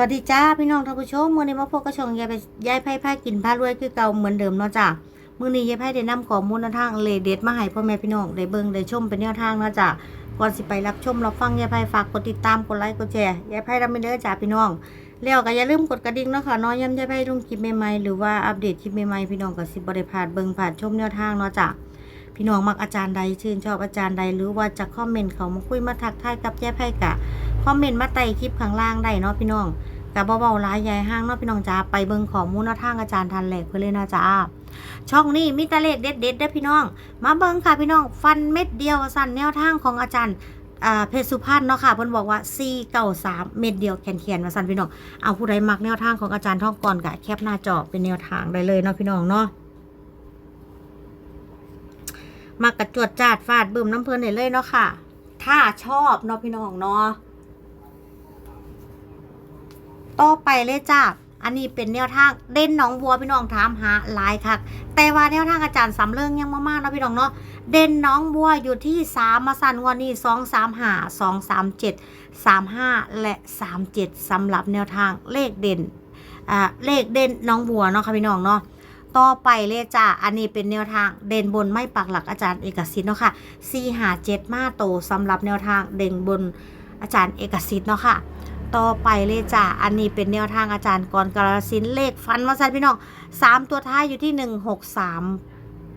วัสดีจ้าพี่น้องท่านผู้ชมมื้อนี้มาพบกับช่องยายไปยายไพ่ไพากินพารวยคือเก่าเหมือนเดิมเนาะจ้ามื้อนี้ยายไพ่ได้นำข้อมูลแนวทางเลเด็ดมาให้พ่อแม่พี่น้องได้เบิ่งได้ชมเป็นแนวทางเนาะจ้าก่อนสิไปรับชมรับฟังยายไพ่ฝากกดติดตามกดไลค์กดแชร์ยายไพ่รับไปเด้อจ้าพี่น้องแล้วก็อย่าลืมกดกระดิ่งเนาะค่ะนาะย้ำยายไพ่ลงคลิปใหม่ๆหรือว่าอัปเดตคลิปใหม่ๆพี่น้องก็สิบ่ได้พลาดเบิ่งผ่านชมแนวทางเนาะจ้า พี่น้องมักอาจารย์ใดชื่นชอบอาจารย์ใดหรือว่าจะคอมเมนต์เขามาคุยมาทักทายกับแยายไพ่กะคอมเมนต์มาใต้คลิปข้างล่างได้เนาะพี่น้องกับเบาๆร้ายยายห้างเนาะพี่น้องจ้าไปเบิ่งข้อมูลนทางอาจารย์ทันแหลกเพื่อเลยเนาะจ้าช่องนี้มีตะเลขเด็ดๆเด้อพี่น้อง มาเบิ่งค่ะพี่น้องฟันเม็ดเดียวสั่นแนวทางของอาจารย์อ่าเพชรสุพรรณเนาะค่ะเพิ่นบอกว่า4 9 3เม็ดเดียวแขนๆว่าสั่นพี่น้องเอาผู้ใดมักแนวทางของอาจารย์ท่องก่อนกะแคปหน้าจอเป็นแนวทางได้เลยเนาะพี่น้องเนาะ มักระจวดจาดฟาดเบึ้มน้ำเพลินได้เลยเนาะค่ะ ถ้าชอบเนาะพี่น้องเนาะต่อไปเลยจ้าอันนี้เป็นแนวทางเด่นหนองบัวพี่น้องถามหาหลายคักแต่ว่าแนวทางอาจารย์สำเริงยังมากๆเนาะพี่น้องเนาะเด่นน้องบัวอยู่ที่สามมาสันวันนี้สองสามหาสองสามเจ็ดสามห้าและสามเจ็ดสำหรับแนวทางเลขเด่นอ่าเลขเด่นน้องบัวเนาะค่ะพี่น้องเนาะ ต่อไปเลยจ้าอันนี้เป็นแนวทางเด่นบนไม่ปักหลักอาจารย์เอกสิทธิ์เนาะค่ะสี่หาเจ็ดมาโตสำหรับแนวทางเด่นบนอาจารย์เอกสิทธิ์เนาะค่ะต่อไปเลยจ้ะอันนี้เป็นแนวทางอาจารย์กรกาสินเลขฟันมาใส่พี่น้องสามตัวท้ายอยู่ที่หนึ่งหกสาม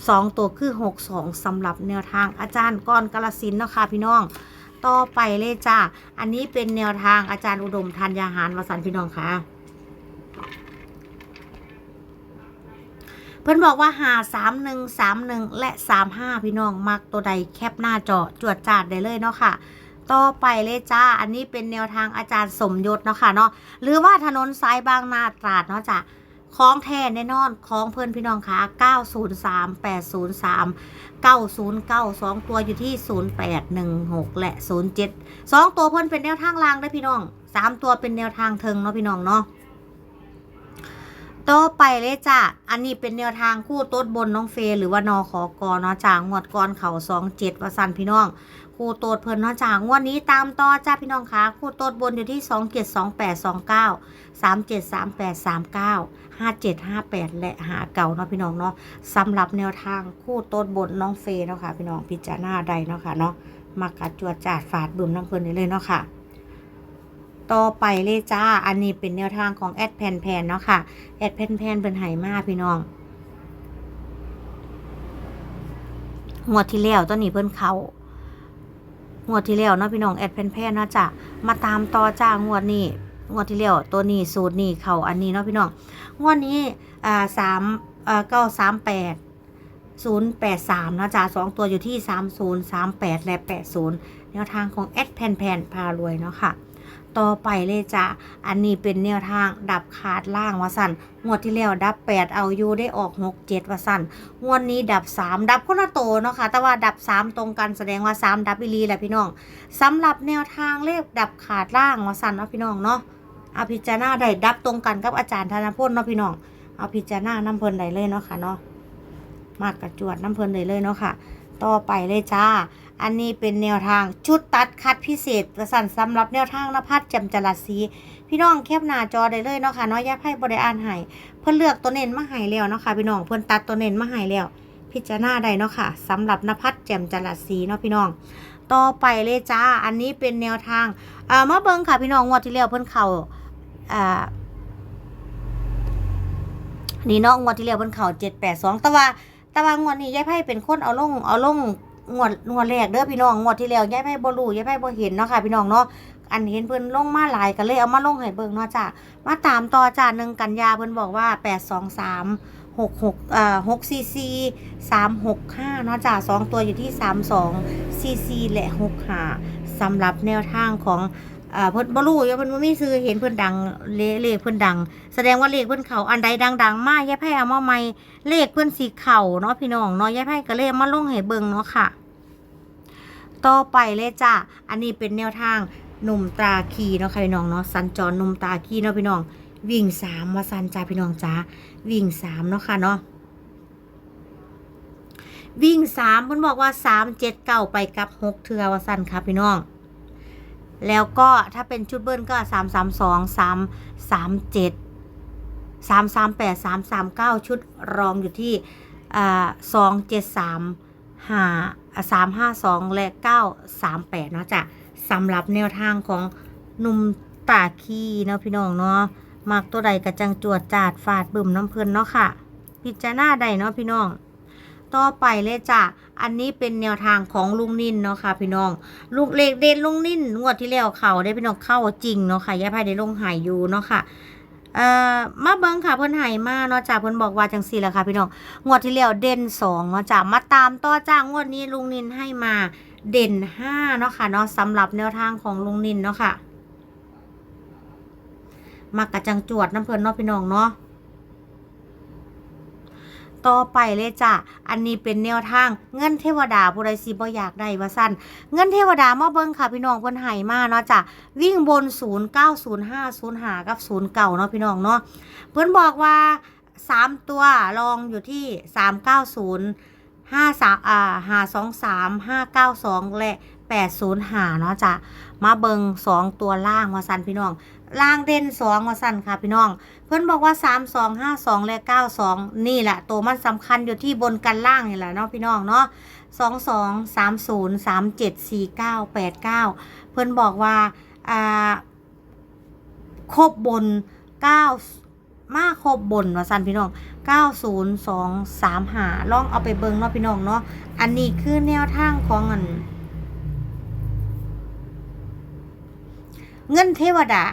สองตัวคือหกสองสำหรับแนวทางอาจารย์กรกาสินเนาะค่ะพี่น้องต่อไปเลยจ้ะอันนี้เป็นแนวทางอาจารย์อุดมธัญญาหารวสันพี่น้องค่ะ เพิ่นบอกว่าหาสามหนึ่งสามหนึ่งและสามห้าพี่น้องมักตัวใดแคปหน้าจอจวดจาดได้เลยเนาะค่ะต่อไปเลยจ้า อันนี้เป็นแนวทางอาจารย์สมยศเนาะค่ะเนาะ หรือว่าถนนสายบางนาตราดเนาะจ้ะคล้องแท้แน่นอนคล้องเพื่อนพี่น้องค่ะ 903 803 909 2 ตัวอยู่ที่ 0816 และ 07 2 ตัวเพื่อนเป็นแนวทางล่างได้พี่น้อง 3 ตัวเป็นแนวทางเทิงเนาะพี่น้องเนาะ ต่อไปเลยจ้ะ อันนี้เป็นแนวทางคู่ต๊ดบนน้องเฟยหรือว่านอขอกอเนาะจ้างวดก่อนเข่าสองเจ็ดวสันพี่น้อง คู่โต๊ดเพิ่นเนาะจ้างวดนี้ตามต่อจ้าพี่น้องคะคู่ต๊ดบนอยู่ที่สองเจ็ดสองแปดสองเก้าสามเจ็ดสามแปดสามเก้าห้าเจ็ดห้าแปดและหาเก่าเนาะพี่น้องเนาะสำหรับแนวทางคู่ต๊ดบนน้องเฟยเนาะค่ะพี่น้องพิจารณาใดเนาะค่ะเนาะมักกัดจวดจาดฝาดบึมน้ำเพลินได้เลยเนาะค่ะ ต่อไปเลยจ้า อันนี้เป็นแนวทางของแอดแพนแพนเนาะค่ะ แอดแพนแพนเป็นไหมาพี่น้องงวดที่แล้วตอนนี้เพิ่นเขางวดที่แล้วเนาะพี่น้องแอดแพนแพนเนาะจ้ะมาตามต่อจ้างวดนี้งวดที่แล้วตัวนี้สูตรนี้เขาอันนี้เนาะพี่น้องงวดนี้อ่าสามอ่าเก้าสามแปดศูนย์แปดสามเนาะจ้ะสองตัวอยู่ที่สามศูนย์สามแปดและแปดศูนย์แนวทางของแอดแพนแพนพารวยเนาะค่ะ ต่อไปเลยจ้ะ อันนี้เป็นแนวทางดับขาดล่างวะสันงวดที่แล้วดับ 8 เอาอยู่ได้ออก 6 7วะสันงวดนี้ดับ 3 ดับคนละโตเนาะค่ะ แต่ว่าดับ 3 ตรงกันแสดงว่า 3 ดับอีลีแหละพี่น้องสำหรับแนวทางเลขดับขาดล่างวะสันเนาะพี่น้องเนาะเอาพิจารณาได้ดับตรงกันกับอาจารย์ธนพลเนาะพี่น้อง เอาพิจารณาน้ำเพลินได้เลยเนาะค่ะเนาะมากกระจวดน้ำเพลินได้เลยเนาะค่ะ ต่อไปเลยจ้า อันนี้เป็นแนวทางชุดตัดคัดพิเศษประสันสำหรับแนวทางนภัสจำจรัสสีพี่น้องแคบหน้าจอได้เลยเนาะค่ะเนาะแยกให้บริอ่านให้เพิ่นเลือกตัวเน้นมาให้แล้วเนาะค่ะพี่น้องเพิ่นตัดตัวเน้นมาให้แล้ว พิจารณาได้เนาะค่ะสำหรับนภัสแจ่มจรัสสีเนาะพี่น้อง ต่อไปเลยจ้า อันนี้เป็นแนวทางเอ่อมาเบิ่งค่ะพี่น้องงวดที่แล้วเพิ่นเขาอ่านี่เนาะงวดที่แล้วเพิ่นเข้า782แต่ว่า แต่ว่างวดนี้ยายไพ่เป็นคนเอาลงเอาลงงวดงวดแรกเด้อพี่น้องงวดที่แล้วยายไพ่บ่รู้ยายไพ่บ่เห็นเนาะค่ะพี่น้องเนาะอันเห็นเพิ่นลงมาหลายก็เลยเอามาลงให้เบิ่งเนาะจ้ะมาตามต่อจ้าหนึ่งกันยาเพิ่นบอกว่า823 66เอ่อ6ซีซี365เนาะจ้ะสองตัวอยู่ที่32ซีซีและ65สำหรับแนวทางของ อ่าเพิ่นบ่รู้ยเพิ่นบ่มีซื้อเห็นเพิ่นดังเลเลขเพิ่นดัง แสดงว่าเลขเพิ่นเขาอันใดดังๆมากยายไพ่เอามาใหม่เลขเพื่อนสีเข่าเนาะพี่น้องเนาะยายไพ่ก็เลยเอามาลงให้เบิ่งเนาะค่ะ ต่อไปเลยจ้ะอันนี้เป็นแนวทางหนุ่มตาคีเนาะค่ะพี่น้องเนาะสัญจรหนุ่มตาคีเนาะพี่น้อง วิ่งสามมาสันจ้าพี่น้องจ้าวิ่งสามเนาะค่ะเนาะวิ่งสามเพิ่นบอกว่าสามเจ็ดเก้าไปกับหกเทือว่าสันค่ะพี่น้อง แล้วก็ถ้าเป็นชุดเบิ้ลก็สามสามสองสามสามเจ็ดสามสามแปดสามสามเก้าชุดรองอยู่ที่อ่าสองเจ็ดสามห้าสามห้าสองและเก้าสามแปดเนาะจ้ะสำหรับแนวทางของหนุ่มตาคีเนาะพี่น้องเนาะมักตัวใดกระจังจวดจาดฟาดบึมน้ำเพลินเนาะค่ะ พิจารณาใดเนาะพี่น้อง ต่อไปเลยจ้ะ อันนี้เป็นแนวทางของลุงนินเนาะค่ะพี่น้อง ลูกเลขเด่นลุงนินงวดที่แล้วเขาได้พี่น้องเข้าจริงเนาะค่ะยายไพ่ได้ลงหายอยู่เนาะค่ะเอ่อมาเบิ้งค่ะเพิ่นหายมาเนาะจ้ะเพิ่นบอกว่าจังซี่แหละค่ะพี่น้องงวดที่แล้วเด่นสองเนาะจ้ะมาตามต่อจ้างวดนี้ลุงนินให้มาเด่นห้าเนาะค่ะเนาะสำหรับแนวทางของลุงนินเนาะค่ะมักกะจังจวดน้ำเพิ่นเนาะพี่น้องเนาะ ต่อไปเลยจ้ะ อันนี้เป็นแนวทางเงินเทวดาผู้ใดสิบ่อยากได้ว่าสั้นเงินเทวดามาเบิ่งค่ะพี่น้องเพิ่นให้มาเนาะจ้ะวิ่งบน 0 9 0 5 0 5กับ0เก่าเนาะพี่น้องเนาะเพิ่นบอกว่า 3 ตัวรองอยู่ที่ 390 53อ่า523 592 และ 805 เนาะจ้ะมาเบิง2 ตัวล่างว่าสันพี่น้อง ล่างเด่น2ว่าสันค่ะพี่น้อง เพื่อนบอกว่า3 2 5 2และ9 2นี่แหละตัวมันสำคัญอยู่ที่บนกันล่างนี่แหละเนาะพี่น้องเนาะ2 2 3 0 3 7 4 9 8 9เจ็ดสี่เก้าแปดเก้าเพื่อนบอกว่าอ่าครบบน9มาครบบนว่าสันพี่น้อง902 3หาลองเอาไปเบิงเนาะพี่น้องเนาะอันนี้คือแนวทางของอันเงินเทวดา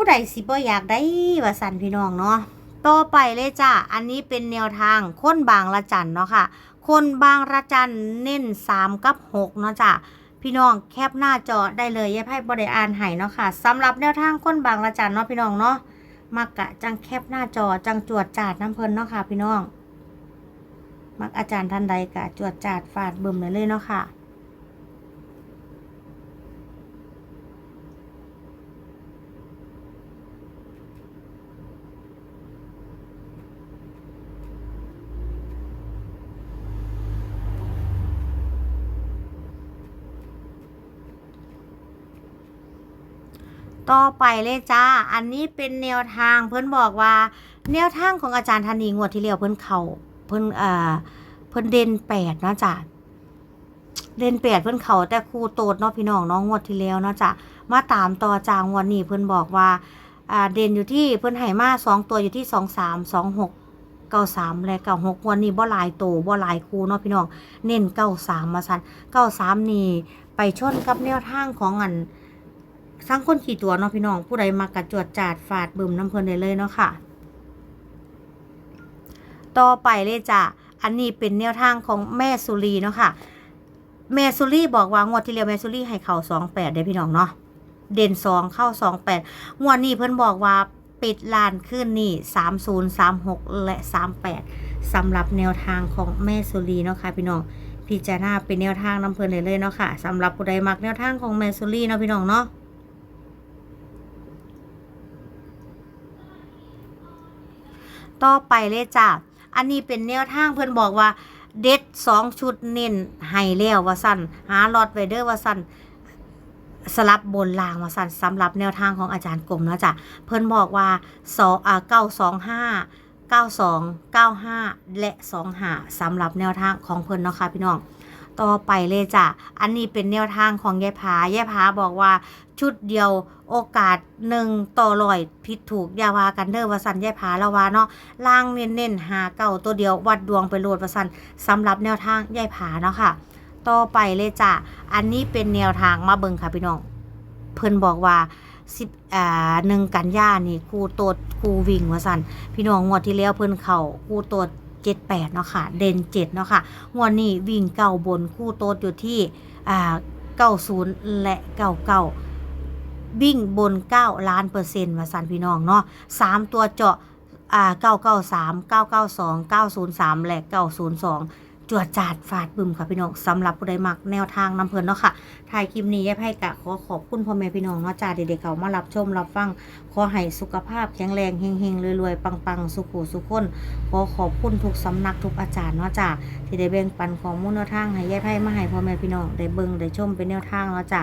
ผู้ใดสิบ่อยากได้ว่าสันพี่น้องเนาะต่อไปเลยจ้ะอันนี้เป็นแนวทางคนบางละจันเนาะค่ะคนบางละจันเน้น3กับ6เนาะจ้ะพี่น้องแคปหน้าจอได้เลยยายไพ่บริอ่านให้เนาะค่ะสำหรับแนวทางคนบางละจันเนาะพี่น้องเนาะมักกะจังแคปหน้าจอจังจวดจาดน้ำเพลินเนาะค่ะ พี่น้อง มักอาจารย์ท่านใดกะจวดจาดฟาดบึมเลยเลยเนาะค่ะ ต่อไปเลยจ้า อันนี้เป็นแนวทางเพิ่นบอกว่า แนวทางของอาจารย์ธนีงวดที่แล้วเพิ่นเขาเพิ่นเอ่าเพิ่นเด่นแปดเนาะจ้ะเด่นแปดเพิ่นเขาแต่ครูโตดเนาะพี่น้องน้องงวดที่แล้วเนาะจ้ะมาตามต่อจางวันนี้เพิ่นบอกว่าอ่าเด่นอยู่ที่เพิ่นให้มาสองตัวอยู่ที่สองสามสองหกเก้าสามและเก้าหกวันนี้บ่หลายโตบ่หลายครูเนาะพี่น้องเน้นเก้าสามมาสันเก้าสามนี่ไปชนกับแนวทางของอัน สร้างคนขี่ตัวเนาะพี่น้อง ผู้ใดมากระจวดจาดฝาดบึมน้ำเพลินได้เลยเนาะค่ะ ต่อไปเลยจ้ะอันนี้เป็นแนวทางของแม่สุรีเนาะค่ะแม่สุรีบอกว่างวดที่แล้วแม่สุรีให้เข่าสองแปดได้พี่น้องเนาะเด่นสองเข้าสองแปดงวดนี้เพิ่อนบอกว่าปิดลานขึ้นนี่สามศูนย์สามหกและสามแปดสำหรับแนวทางของแม่สุรีเนาะค่ะพี่น้องพิจารณาเป็นแนวทางน้ำเพลินได้เลยเนาะค่ะสำหรับผู้ใดมักแนวทางของแม่สุรีเนาะพี่น้องเนาะ ต่อไปเลยจ้ะอันนี้เป็นแนวทางเพื่อนบอกว่าเด็ดสองชุดเน้นให้แล้วว่าสั้นหาลอดไวเดอร์ว่าสั้นสลับบนลางวาสั้นสำหรับแนวทางของอาจารย์กลมนะจ้ะเพื่อนบอกว่าสองอ่าเก้าสองห้าเก้าสองเก้าห้าและสองห้าสำหรับแนวทางของเพื่อนเนาะค่ะพี่น้อง ต่อไปเลยจ้ะอันนี้เป็นแนวทางของยายผายายผาบอกว่า ชุดเดียวโอกาสหนึ่งต่อร้อยผิดถูกยาวากันเดอว่าสันยายผาละวาเนาะล่างเน้นๆหาเก่าตัวเดียววัดดวงไปโหลดวสันสำหรับแนวทางยายผาเนาะค่ะ ต่อไปเลยจ้ะอันนี้เป็นแนวทางมาเบิ่งค่ะพี่น้อง เพิ่นบอกว่าสิบอ่าหนึ่งกันย่านี่ครูโตดครูวิ่งวสันพี่น้องงวดที่แล้วเพิ่นเข่าครูโตดเจ็ดแปดเนาะค่ะ เด่นเจ็ดเนาะค่ะงวดนี้วิ่งเก่าบนคู่โตดอยู่ที่อ่าเก้าศูนย์และเก้าเก้า วิ่งบนเก้าล้านเปอร์เซ็นต์ว่าสันพี่น้องเนาะสามตัวเจาะอ่าเก้าเก้าสามเก้าเก้าสองเก้าศูนย์สามและเก้าศูนย์สองจวดจาดฟาดบึมค่ะพี่น้องสำหรับผู้ใดมักแนวทางนำเพลินเนาะค่ะถ่ายคลิปนี้ยายไพ่กะขอขอบคุณพ่อแม่พี่น้องเนาะจ้าเด็กๆเขามารับชมรับฟัง ขอให้สุขภาพแข็งแรงเฮงๆรวยๆปังๆ สุขุสุขคนขอขอบคุณทุกสำนักทุกอาจารย์เนาะจ้าที่ได้แบ่งปันของมูลแนวทางให้ยายไพ่มาให้พ่อแม่พี่น้องได้เบิ่งได้ชมเป็นแนวทางเนาะจ้า